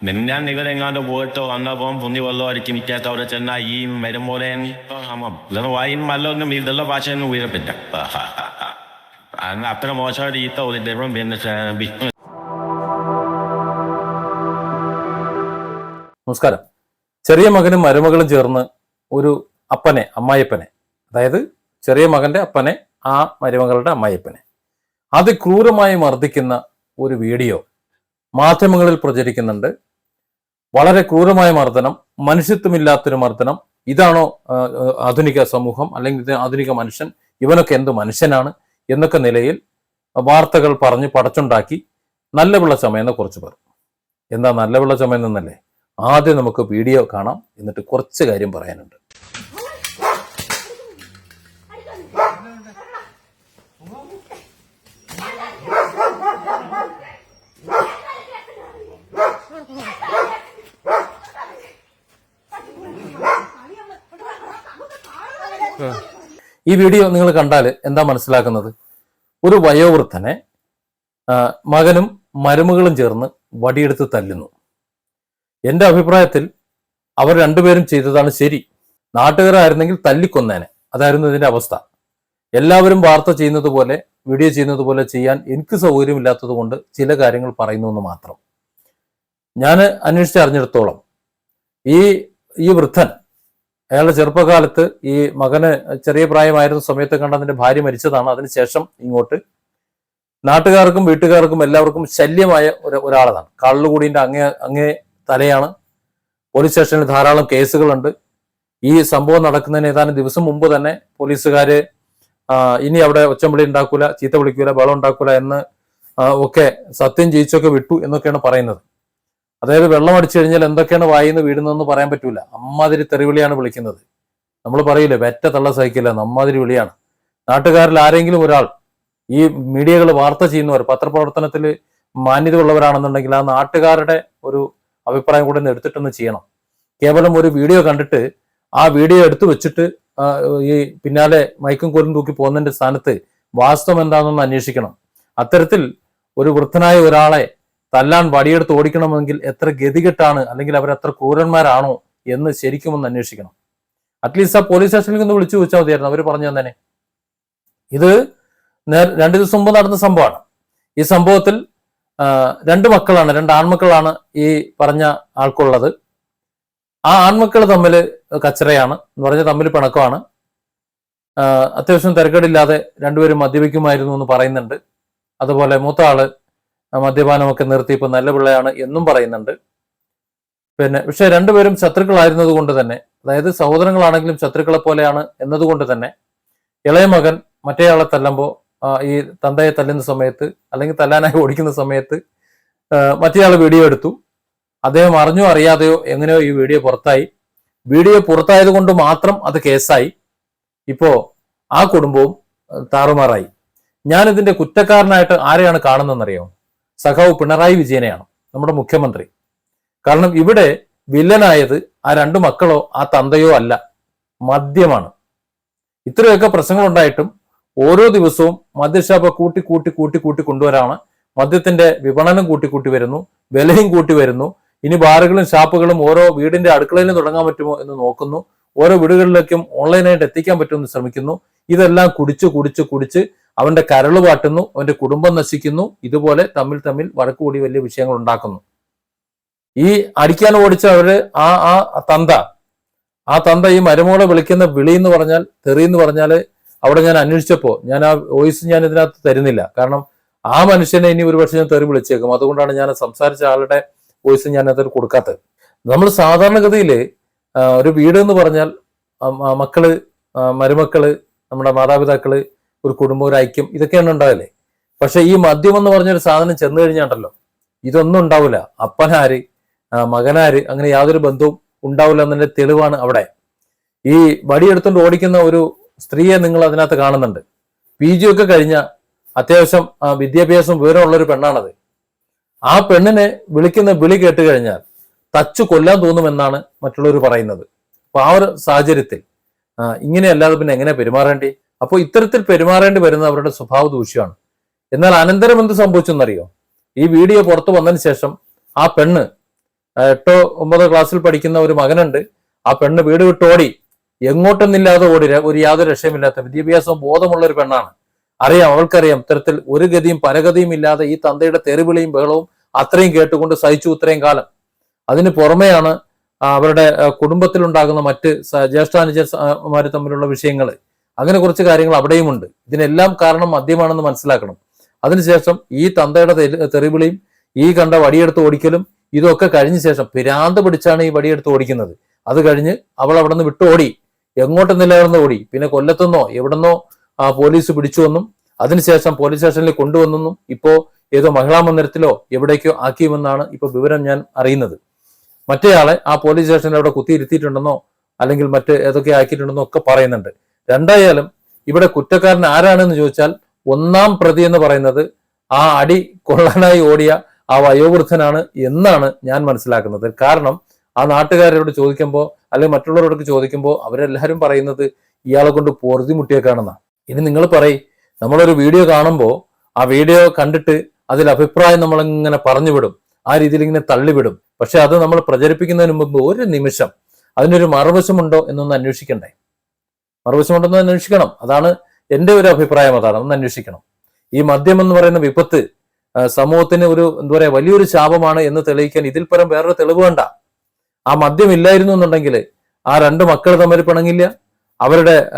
മിന്നാൻ ഇവരെങ്ങാണ്ട് പോയിട്ട് വന്നപ്പം പുന്നി വെള്ളം അടിച്ച് മിറ്റാത്ത അവിടെ ചെന്ന ഈ വരുമ്പോലെ ഇതൊന്നും വായും മല്ലൊന്നും ഇതുള്ള ഭാഷയൊന്നും ഉയരപ്പില്ല അത്ര മോശമായിട്ട് ഈത്ത ദൈവം പിന്നെ നമസ്കാരം ചെറിയ മകനും മരുമകളും ചേർന്ന് ഒരു അപ്പനെ അമ്മായിപ്പനെ അതായത് ചെറിയ മകന്റെ അപ്പനെ ആ മരുമകളുടെ അമ്മായിപ്പനെ അതിക്രൂരമായി മർദ്ദിക്കുന്ന ഒരു വീഡിയോ മാധ്യമങ്ങളിൽ പ്രചരിക്കുന്നുണ്ട്. വളരെ ക്രൂരമായ മർദ്ദനം മനുഷ്യത്വമില്ലാത്തൊരു മർദ്ദനം. ഇതാണോ ആധുനിക സമൂഹം അല്ലെങ്കിൽ ആധുനിക മനുഷ്യൻ? ഇവനൊക്കെ എന്ത് മനുഷ്യനാണ് എന്നൊക്കെ നിലയിൽ വാർത്തകൾ പറഞ്ഞ് പടച്ചുണ്ടാക്കി നല്ല പിള്ള ചമയുന്ന കുറച്ച് പേർ. എന്താ നല്ല പിള്ള ചമയുന്നല്ലേ? ആദ്യം നമുക്ക് വീഡിയോ കാണാം. എന്നിട്ട് കുറച്ച് കാര്യം പറയാനുണ്ട്. ഈ വീഡിയോ നിങ്ങൾ കണ്ടാൽ എന്താ മനസ്സിലാക്കുന്നത്? ഒരു വയോവൃദ്ധനെ മകനും മരുമകളും ചേർന്ന് വടിയെടുത്ത് തല്ലുന്നു. എന്റെ അഭിപ്രായത്തിൽ അവർ രണ്ടുപേരും ചെയ്തതാണ് ശരി. നാട്ടുകാരായിരുന്നെങ്കിൽ തല്ലിക്കൊന്നേനെ. അതായിരുന്നു ഇതിന്റെ അവസ്ഥ. എല്ലാവരും വാർത്ത ചെയ്യുന്നത് പോലെ വീഡിയോ ചെയ്യുന്നത് പോലെ ചെയ്യാൻ എനിക്ക് സൗകര്യമില്ലാത്തത് കൊണ്ട് ചില കാര്യങ്ങൾ പറയുന്നു എന്ന് മാത്രം. ഞാൻ അന്വേഷിച്ചറിഞ്ഞിടത്തോളം ഈ ഈ വൃദ്ധൻ അയാളുടെ ചെറുപ്പകാലത്ത് ഈ മകന് ചെറിയ പ്രായമായിരുന്ന സമയത്ത് കണ്ട അതിന്റെ ഭാര്യ മരിച്ചതാണ്. അതിനുശേഷം ഇങ്ങോട്ട് നാട്ടുകാർക്കും വീട്ടുകാർക്കും എല്ലാവർക്കും ശല്യമായ ഒരു ഒരാളാണ്. കള്ളുകൂടിന്റെ അങ്ങേ അങ്ങേ തലയാണ്. പോലീസ് സ്റ്റേഷനിൽ ധാരാളം കേസുകളുണ്ട്. ഈ സംഭവം നടക്കുന്നതിന് ഏതാനും ദിവസം മുമ്പ് തന്നെ പോലീസുകാര് ഇനി അവിടെ ഒച്ചമ്പിളി ഉണ്ടാക്കൂല ചീത്ത വിളിക്കൂല ബളം ഉണ്ടാക്കൂല എന്ന് ഒക്കെ സത്യം ജയിച്ചൊക്കെ വിട്ടു എന്നൊക്കെയാണ് പറയുന്നത്. അതായത് വെള്ളം അടിച്ചു കഴിഞ്ഞാൽ എന്തൊക്കെയാണ് വായിന്ന് വീടുന്നതെന്ന് പറയാൻ പറ്റൂല. അമ്മാതിരി തെറിവിളിയാണ് വിളിക്കുന്നത്. നമ്മൾ പറയില്ലേ വെറ്റ തള്ള സഹിക്കില്ല അമ്മാതിരി വിളിയാണ്. നാട്ടുകാരിൽ ആരെങ്കിലും ഒരാൾ ഈ മീഡിയകൾ വാർത്ത ചെയ്യുന്നവർ പത്രപ്രവർത്തനത്തിൽ മാന്യത ഉള്ളവരാണെന്നുണ്ടെങ്കിൽ ആ നാട്ടുകാരുടെ ഒരു അഭിപ്രായം കൂടെ ഒന്ന് എടുത്തിട്ടൊന്ന് ചെയ്യണം. കേവലം ഒരു വീഡിയോ കണ്ടിട്ട് ആ വീഡിയോ എടുത്തു വെച്ചിട്ട് ഈ പിന്നാലെ മയക്കും കോലും തൂക്കി പോകുന്നതിന്റെ സ്ഥാനത്ത് വാസ്തവം എന്താണെന്ന് അന്വേഷിക്കണം. അത്തരത്തിൽ ഒരു വൃദ്ധനായ ഒരാളെ തല്ലാൻ വടിയെടുത്ത് ഓടിക്കണമെങ്കിൽ എത്ര ഗതികെട്ടാണ് അല്ലെങ്കിൽ അവർ എത്ര ക്രൂരന്മാരാണോ എന്ന് ശരിക്കും ഒന്ന് അന്വേഷിക്കണം. അറ്റ്ലീസ്റ്റ് ആ പോലീസ് സ്റ്റേഷനിൽ ഒന്ന് വിളിച്ചു ചോദിച്ചാൽ മതിയായിരുന്നു. അവർ പറഞ്ഞു തന്നെ. ഇത് രണ്ടു ദിവസം മുമ്പ് നടന്ന സംഭവമാണ്. ഈ സംഭവത്തിൽ രണ്ട് മക്കളാണ് രണ്ട് ആൺമക്കളാണ് ഈ പറഞ്ഞ ആൾക്കുള്ളത്. ആ ആൺമക്കൾ തമ്മിൽ കച്ചറയാണ് എന്ന് പറഞ്ഞാൽ തമ്മിൽ പിണക്കമാണ്. അത്യാവശ്യം തിരക്കേടില്ലാതെ രണ്ടുപേരും മദ്യപിക്കുമായിരുന്നു എന്ന് പറയുന്നുണ്ട്. അതുപോലെ മൂത്ത ആൾ മദ്യപാനമൊക്കെ നിർത്തി ഇപ്പൊ നല്ല പിള്ളയാണ് എന്നും പറയുന്നുണ്ട്. പിന്നെ പക്ഷെ രണ്ടുപേരും ശത്രുക്കളായിരുന്നത് കൊണ്ട് തന്നെ അതായത് സഹോദരങ്ങളാണെങ്കിലും ശത്രുക്കളെ പോലെയാണ് എന്നതുകൊണ്ട് തന്നെ ഇളയ മകൻ മറ്റേയാളെ തല്ലുമ്പോൾ ഈ തന്തയെ തല്ലുന്ന സമയത്ത് അല്ലെങ്കിൽ തല്ലാനായി ഓടിക്കുന്ന സമയത്ത് മറ്റേയാൾ വീഡിയോ എടുത്തു. അദ്ദേഹം അറിഞ്ഞോ അറിയാതെയോ എങ്ങനെയോ ഈ വീഡിയോ പുറത്തായി. വീഡിയോ പുറത്തായത് കൊണ്ട് മാത്രം അത് കേസായി. ഇപ്പോ ആ കുടുംബവും താറുമാറായി. ഞാൻ ഇതിന്റെ കുറ്റക്കാരനായിട്ട് ആരെയാണ് കാണുന്നതെന്നറിയോ സഖാവ് പിണറായി വിജയനെയാണ് നമ്മുടെ മുഖ്യമന്ത്രി. കാരണം ഇവിടെ വില്ലനായത് ആ രണ്ടു മക്കളോ ആ തന്തയോ അല്ല മദ്യമാണ്. ഇത്രയൊക്കെ പ്രശ്നങ്ങൾ ഉണ്ടായിട്ടും ഓരോ ദിവസവും മദ്യശാപ കൂട്ടി കൂട്ടി കൂട്ടി കൂട്ടി കൊണ്ടുവരാണ്. മദ്യത്തിന്റെ വിപണനം കൂട്ടി കൂട്ടി വരുന്നു വിലയും കൂട്ടി വരുന്നു. ഇനി ബാറുകളും ഷാപ്പുകളും ഓരോ വീടിന്റെ അടുക്കളയിലും തുടങ്ങാൻ പറ്റുമോ എന്ന് നോക്കുന്നു. ഓരോ വീടുകളിലേക്കും ഓൺലൈനായിട്ട് എത്തിക്കാൻ പറ്റുമെന്ന് ശ്രമിക്കുന്നു. ഇതെല്ലാം കുടിച്ച് കുടിച്ച് കുടിച്ച് അവന്റെ കരൾ പാട്ടുന്നു അവന്റെ കുടുംബം നശിക്കുന്നു ഇതുപോലെ തമ്മിൽ തമ്മിൽ വഴക്ക് കൂടി വലിയ വിഷയങ്ങൾ ഉണ്ടാക്കുന്നു. ഈ അടിക്കാൻ ഓടിച്ച അവർ ആ ആ തന്ത ആ തന്ത ഈ മരുമോളെ വിളിക്കുന്ന വിളി എന്ന് പറഞ്ഞാൽ തെറി എന്ന് പറഞ്ഞാൽ അവിടെ ഞാൻ അന്വേഷിച്ചപ്പോ ഞാൻ ആ വോയിസ് ഞാൻ ഇതിനകത്ത് തരുന്നില്ല. കാരണം ആ മനുഷ്യനെ ഇനി ഒരുപക്ഷെ ഞാൻ തെറി വിളിച്ചേക്കും. അതുകൊണ്ടാണ് ഞാൻ സംസാരിച്ച ആളുടെ വോയിസ് ഞാൻ അതിൽ കൊടുക്കാത്തത്. നമ്മൾ സാധാരണഗതിയിൽ ഒരു വീട് എന്ന് പറഞ്ഞാൽ മക്കൾ മരുമക്കൾ നമ്മുടെ മാതാപിതാക്കൾ ഒരു കുടുംബം ഒരു ഐക്യം ഇതൊക്കെയാണ് ഉണ്ടാവില്ലേ പക്ഷെ ഈ മദ്യം എന്ന് പറഞ്ഞൊരു സാധനം ചെന്ന് കഴിഞ്ഞാണ്ടല്ലോ ഇതൊന്നും ഉണ്ടാവില്ല അപ്പനാര് മകനാര് അങ്ങനെ യാതൊരു ബന്ധവും ഉണ്ടാവില്ല എന്നതിന്റെ തെളിവാണ് അവിടെ. ഈ വടിയെടുത്തുകൊണ്ട് ഓടിക്കുന്ന ഒരു സ്ത്രീയെ നിങ്ങൾ അതിനകത്ത് കാണുന്നുണ്ട്. പി ജി ഒക്കെ കഴിഞ്ഞ അത്യാവശ്യം വിദ്യാഭ്യാസം വിവരമുള്ളൊരു പെണ്ണാണത്. ആ പെണ്ണിനെ വിളിക്കുന്ന വിളി കേട്ട് കഴിഞ്ഞാൽ തച്ചു കൊല്ലാൻ തോന്നുമെന്നാണ് മറ്റുള്ളവർ പറയുന്നത്. അപ്പൊ ആ ഒരു സാഹചര്യത്തിൽ ഇങ്ങനെയല്ലാതെ പിന്നെ എങ്ങനെ പെരുമാറേണ്ടി? അപ്പോൾ ഇത്തരത്തിൽ പെരുമാറേണ്ടി വരുന്ന അവരുടെ സ്വഭാവ ദൂഷ്യമാണ് എന്നാൽ അനന്തരം എന്ത് സംഭവിച്ചെന്നറിയോ? ഈ വീഡിയോ പുറത്തു വന്നതിന് ശേഷം ആ പെണ്ണ് എട്ടോ ഒമ്പതോ ക്ലാസ്സിൽ പഠിക്കുന്ന ഒരു മകനുണ്ട്. ആ പെണ്ണ് വീട് വിട്ട് ഓടി. എങ്ങോട്ടൊന്നില്ലാതെ ഓടി. ഒരു യാതൊരു രക്ഷയുമില്ലാത്ത വിദ്യാഭ്യാസവും ബോധമുള്ള ഒരു പെണ്ണാണ്. അറിയാം അവൾക്കറിയാം ഇത്തരത്തിൽ ഒരു ഗതിയും പരഗതിയും ഇല്ലാതെ ഈ തന്തയുടെ തെരുവിളിയും ബഹളവും അത്രയും കേട്ടുകൊണ്ട് സഹിച്ചു ഇത്രയും കാലം. അതിന് പുറമെയാണ് അവരുടെ കുടുംബത്തിലുണ്ടാകുന്ന മറ്റ് ജ്യേഷ്ഠാനുജന്മാർ തമ്മിലുള്ള വിഷയങ്ങൾ അങ്ങനെ കുറച്ച് കാര്യങ്ങൾ അവിടെയുമുണ്ട് ഇതിനെല്ലാം കാരണം മദ്യമാണെന്ന് മനസ്സിലാക്കണം. അതിനുശേഷം ഈ തന്തയുടെ തെറി- തെറിവിളിയും ഈ കണ്ട വടിയെടുത്ത് ഓടിക്കലും ഇതൊക്കെ കഴിഞ്ഞ ശേഷം പിരാന്ത് പിടിച്ചാണ് ഈ വടിയെടുത്ത് ഓടിക്കുന്നത്. അത് കഴിഞ്ഞ് അവൾ അവിടെ നിന്ന് വിട്ട് ഓടി എങ്ങോട്ട് നിലനിർന്ന് ഓടി? പിന്നെ കൊല്ലത്തുനിന്നോ എവിടെന്നോ ആ പോലീസ് പിടിച്ചുവെന്നും അതിനുശേഷം പോലീസ് സ്റ്റേഷനിൽ കൊണ്ടുവന്നെന്നും ഇപ്പോ ഏതോ മഹിളാ മന്ദിരത്തിലോ എവിടേക്കോ ആക്കിയുമെന്നാണ് ഇപ്പൊ വിവരം ഞാൻ അറിയുന്നത്. മറ്റേയാളെ ആ പോലീസ് സ്റ്റേഷനിൽ അവിടെ കുത്തിയിരുത്തിയിട്ടുണ്ടെന്നോ അല്ലെങ്കിൽ മറ്റ് ഏതൊക്കെ ആക്കിയിട്ടുണ്ടെന്നോ ഒക്കെ പറയുന്നുണ്ട്. രണ്ടായാലും ഇവിടെ കുറ്റക്കാരൻ ആരാണെന്ന് ചോദിച്ചാൽ ഒന്നാം പ്രതി എന്ന് പറയുന്നത് ആ അടി കൊള്ളാനായി ഓടിയ ആ വയോവൃദ്ധനാണ് എന്നാണ് ഞാൻ മനസ്സിലാക്കുന്നത്. കാരണം ആ നാട്ടുകാരോട് ചോദിക്കുമ്പോൾ അല്ലെങ്കിൽ മറ്റുള്ളവരോടൊക്കെ ചോദിക്കുമ്പോൾ അവരെല്ലാവരും പറയുന്നത് ഇയാളെ കൊണ്ട് പൊറുതിമുട്ടിയേക്കാണെന്നാണ് ഇനി നിങ്ങൾ പറയും നമ്മളൊരു വീഡിയോ കാണുമ്പോൾ ആ വീഡിയോ കണ്ടിട്ട് അതിൽ അഭിപ്രായം നമ്മളിങ്ങനെ പറഞ്ഞു വിടും ആ രീതിയിൽ ഇങ്ങനെ തള്ളിവിടും പക്ഷെ അത് നമ്മൾ പ്രചരിപ്പിക്കുന്നതിന് മുമ്പ് ഒരു നിമിഷം അതിനൊരു മറുവശമുണ്ടോ എന്നൊന്ന് അന്വേഷിക്കണ്ടേ? മറുവശമുണ്ടെന്ന് അന്വേഷിക്കണം. അതാണ് എന്റെ ഒരു അഭിപ്രായം. അതാണ്. ഒന്ന് അന്വേഷിക്കണം. ഈ മദ്യം എന്ന് പറയുന്ന വിപത്ത് സമൂഹത്തിന് ഒരു എന്താ പറയാ വലിയൊരു ശാപമാണ് എന്ന് തെളിയിക്കാൻ ഇതിൽ പരം വേറൊരു തെളിവ് വേണ്ട. ആ മദ്യം ഇല്ലായിരുന്നു എന്നുണ്ടെങ്കിൽ ആ രണ്ട് മക്കൾ തമ്മിൽ പിണങ്ങില്ല അവരുടെ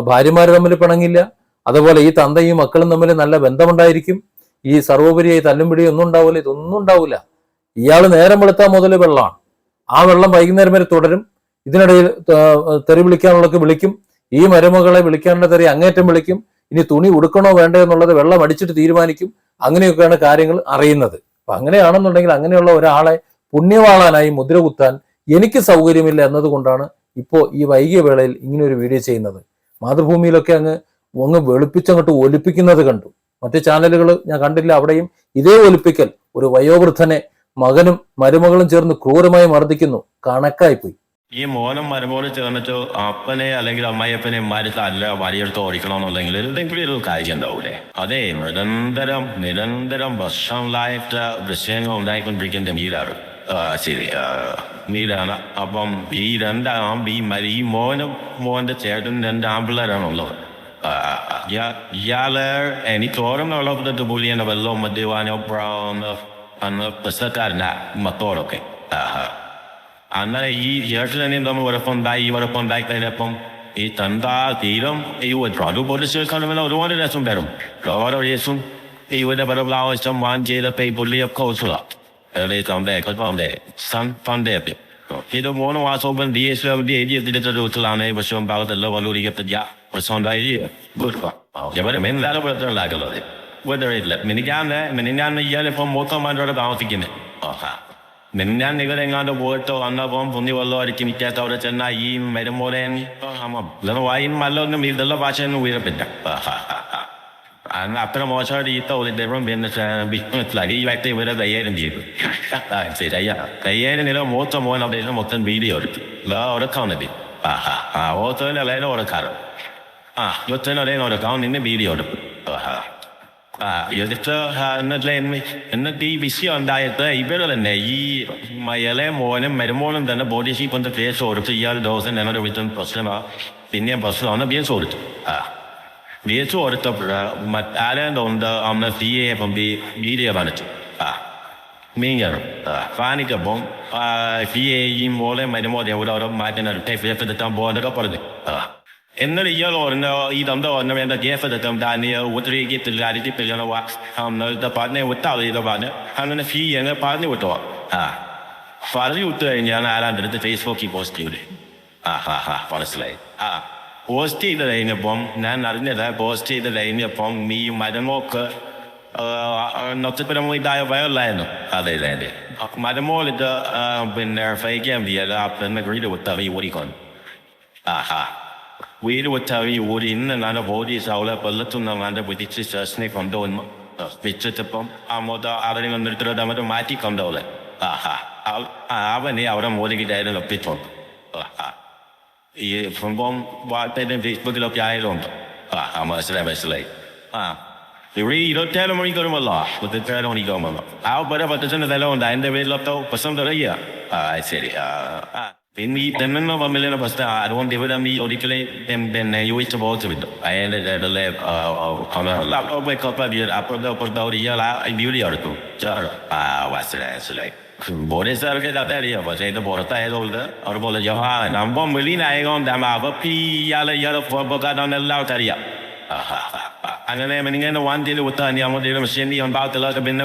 ഭാര്യമാർ തമ്മിൽ പിണങ്ങില്ല അതുപോലെ ഈ തന്തയും മക്കളും തമ്മിൽ നല്ല ബന്ധമുണ്ടായിരിക്കും. ഈ സർവോപരിയായി തല്ലും പിടിയും ഒന്നും ഉണ്ടാവില്ല ഇതൊന്നും ഉണ്ടാവില്ല. ഇയാൾ നേരം വെളുത്താൽ മുതൽ വെള്ളമാണ്. ആ വെള്ളം വൈകുന്നേരം വരെ തുടരും. ഇതിനിടയിൽ തെറി വിളിക്കാനുള്ളതൊക്കെ വിളിക്കും. ഈ മരുമകളെ വിളിക്കാനുള്ള തെറി അങ്ങേറ്റം വിളിക്കും. ഇനി തുണി ഉടുക്കണോ വേണ്ടോ എന്നുള്ളത് വെള്ളം അടിച്ചിട്ട് തീരുമാനിക്കും. അങ്ങനെയൊക്കെയാണ് കാര്യങ്ങൾ അറിയുന്നത്. അപ്പൊ അങ്ങനെയാണെന്നുണ്ടെങ്കിൽ അങ്ങനെയുള്ള ഒരാളെ പുണ്യവാളാനായി മുദ്ര കുത്താൻ എനിക്ക് സൗകര്യമില്ല എന്നതുകൊണ്ടാണ് ഇപ്പോൾ ഈ വൈകിയ വേളയിൽ ഇങ്ങനെ ഒരു വീഡിയോ ചെയ്യുന്നത്. മാതൃഭൂമിയിലൊക്കെ അങ്ങ് അങ്ങ് വെളുപ്പിച്ചങ്ങോട്ട് ഒലിപ്പിക്കുന്നത് കണ്ടു. മറ്റു ചാനലുകൾ ഞാൻ കണ്ടില്ല അവിടെയും ഇതേ ഒലിപ്പിക്കൽ. ഒരു വയോവൃദ്ധനെ മകനും മരുമകളും ചേർന്ന് ക്രൂരമായി മർദ്ദിക്കുന്നു. കണക്കായിപ്പോയി. ഈ മോനും മരുമോളും ചേർന്നിട്ട് അപ്പനെ അല്ലെങ്കിൽ അമ്മായിയപ്പനെ മാറ്റി അല്ല വടിയെടുത്ത് ഓടിക്കണമെന്നുണ്ടെങ്കിൽ എന്തെങ്കിലും ഒരു കാര്യം ഉണ്ടാവൂലേ? അതെ നിരന്തരം നിരന്തരം വർഷങ്ങളായിട്ട് വിഷയങ്ങൾ ഉണ്ടായിക്കൊണ്ടിരിക്കുന്ന മീരാണ്. ശരി മീരാണ്. അപ്പം ഈ രണ്ടാം ഈ മരി ഈ മോനും മോന്റെ ചേട്ടൻ രണ്ട് ആമ്പിള്ളേരാണുള്ളത് ഇയാൾ എനിക്ക് ഓർമ്മയുള്ളത് പുലിയുടെ വെള്ളവും മദ്യപാനോ അന്ന് പ്രശ്നക്കാരനാ മത്തോടൊക്കെ അങ്ങനെ ഈ ചേട്ടനെയും തമ്മിൽ ഉഴപ്പുണ്ടായി ഈ ഉഴപ്പുണ്ടായി കഴിഞ്ഞപ്പം ഈ തന്ത തീരം ഈ പോലീസ് കേൾക്കണമെന്ന് ഒരുപാട് രസം വരും ഓരോ ഈ ഒരു പല പ്രാവശ്യം വാൻ ചെയ്തപ്പോ ഈ പുള്ളിയൊക്കെ ഒത്തുക തന്തേ സൺ പണ്ടേ ഇത് മൂന്ന് മാസം ഡി എസ് ഡി എത്തിയിട്ടൊരു വീട്ടിലാണ് പക്ഷേ ഭാഗത്തെല്ലാം വല്ലൂരിക്കത്തില്ല പ്രശ്നം ഉണ്ടായി. എവരെ മെന്താണ് പുറത്തുണ്ടാക്കുന്നത് വീട്ടില്ല മിനിക്കാന്ന് മിനിക്കാന്ന് ഇയാളിപ്പം മൂത്തമാരോട് താമസിക്കുന്നത് നിങ്ങളെങ്ങാണ്ട് പോയിട്ടോ? വന്നപ്പം പുന്നി വെള്ളമായിരിക്കും മിക്കാത്ത അവിടെ ചെന്ന ഈ വരുമ്പോലെ ഇതൊന്നും വായും മല്ലൊന്നും ഇതുള്ള ഭാഷയൊന്നും ഉയരപ്പില്ല അത്ര മോശമായിട്ട് ഈത്ത ഒതിട്ടപ്പം പിന്നെ ഈ വ്യക്തി ഇവരെ കൈകാര്യം ചെയ്തു. ശരി അയ്യാ. കൈകാര്യം നില മൂത്ത മോൻ അവിടെ മൊത്തം വീഡിയോ എടുത്തു. ഇതാ ഉറക്കാവുന്ന ആ ഓത്തതിന് അല്ലേലും ഉറക്കാറ്. ആ യുദ്ധത്തിന് അല്ലേലും ഉറക്കാം. നിന്നെ വീഡിയോ എടുക്കും. എന്നിട്ട് എന്നിട്ട് എന്നെ- എന്നിട്ട് ഈ വിഷയം ഉണ്ടായിട്ട് ഇവർ തന്നെ ഈ ഇളയ മോനും മരുമോനും തന്നെ ബോഡി ഷീപ്പിന്റെ കേസ് കൊടുത്ത് ഇയാൾ ദിവസം ഞങ്ങളുടെ വീട്ടിൽ പ്രശ്നമാ. പിന്നെയും പ്രശ്നമാണ് കേസ് കൊടുത്തു ആ കേസ് കൊടുത്തപ്പോൾ മറ്റാരുണ്ട് അന്ന് സി എ അപ്പം വീഡിയോ കാണിച്ചു ആ മീൻകറും കാണിക്കപ്പം സി എയും പോലെ മരുമോനെ അവിടെ മാറ്റുന്ന കേസ് എടുത്താൽ പോകാനൊക്കെ പറഞ്ഞു. ആ എന്നിട്ട് ഇയാൾ പറഞ്ഞു ഈ തന്ത പറഞ്ഞു വേണ്ട കേസ് എടുക്കാം താന് ഉത്തരവിക്കത്തില്ല അരിക്കത്തില്ല അന്നത്തെ പറഞ്ഞ വിട്ടാൽ ഇത് പറഞ്ഞ് അങ്ങനെ ഫീ എന്ന് പറഞ്ഞു വിട്ടോ ആ പറഞ്ഞു വിട്ടു കഴിഞ്ഞാൽ ആരാണ്ട് അടുത്ത് ഫേസ്ബുക്കിൽ പോസ്റ്റ് ചെയ്തു ആ ഹാ ഹാ മനസ്സിലായി ആ പോസ്റ്റ് ചെയ്ത് കഴിഞ്ഞപ്പം ഞാൻ അറിഞ്ഞത് പോസ്റ്റ് ചെയ്ത് കഴിഞ്ഞപ്പം നീ മരമോക്ക് നൊച്ചപ്പുരം ഇതായ വയറിലായിരുന്നു അതെ അതെ മരമോൾ ഇത് പിന്നെ ഫൈക്കാൻ ചെയ്യാതെ ആ പെണ്ണ് വീട് വിട്ടവി ഓടിക്കൊന്നു ആ ഹാ വീട് വിട്ടവി ഓടി ഇന്ന് ഞാൻ പോലീസ് അവളെ കൊല്ലത്തുനിന്ന് അവന്റെ പിടിച്ച് സ്റ്റേഷനിൽ കൊണ്ടുവന്നു വെച്ചിട്ടപ്പം ആ മൊത്തം അവരെ വന്നിട്ട് അവരെ മാറ്റി കൊണ്ടുപോലെ ആ ഹാ അവ- ആ, അവനെ അവിടെ മോദിക്കിട്ടായിരുന്നു ഒപ്പിച്ചോണ്ട് ആ ഈ സംഭവം വാർത്തയിലും ഫേസ്ബുക്കിലൊക്കെ ആയതുകൊണ്ട് ആ ആ മനസ്സിലായി മനസ്സിലായി ആ ഇവിടെ ഇരുപത്തേഴ് മണിക്കൂറുമല്ലോ മുപ്പത്തേഴ് മണിക്കൂറുമല്ലോ ആ പല പത്തച്ഛന്റെ നിലമുണ്ട് അതിന്റെ പേരിലൊക്കെ പ്രശ്നം തുടങ്ങിയ ആ ശരി ആ ആ. പിന്നെ ഈ തെന്നെണ്ണ പമ്പിലെ പ്രശ്നം അതുകൊണ്ട് ഇവിടെ ഈ ഒരിക്കലും പിന്നെ യോജിച്ച് പോകത്ത് വിട്ടു അതിന്റെ ഇടയിലെ അപ്പുറത്തെ അപ്പുറത്തെ ഒരു ഇയാൾ ആ വീഡിയോ എടുത്തു ചേർ ആ മനസ്സിലായി മനസ്സിലായി പോലീസുകാർക്ക് ഇല്ലാത്ത അറിയാം പക്ഷേ ഇത് പുറത്തായതുകൊണ്ട് അവർ പോലെ ജഹാ നമ്മ വെളിയിലായതുകൊണ്ട് അവർ ഇയാളെ ഇയാളെ പോകാൻ എല്ലാവർക്കും അറിയാം. അങ്ങനെ ഇങ്ങനെ വണ്ടിയിൽ വിട്ടാ നമ്മുടെ മെഷീൻ ഉണ്ടാകത്തില്ല പിന്നെ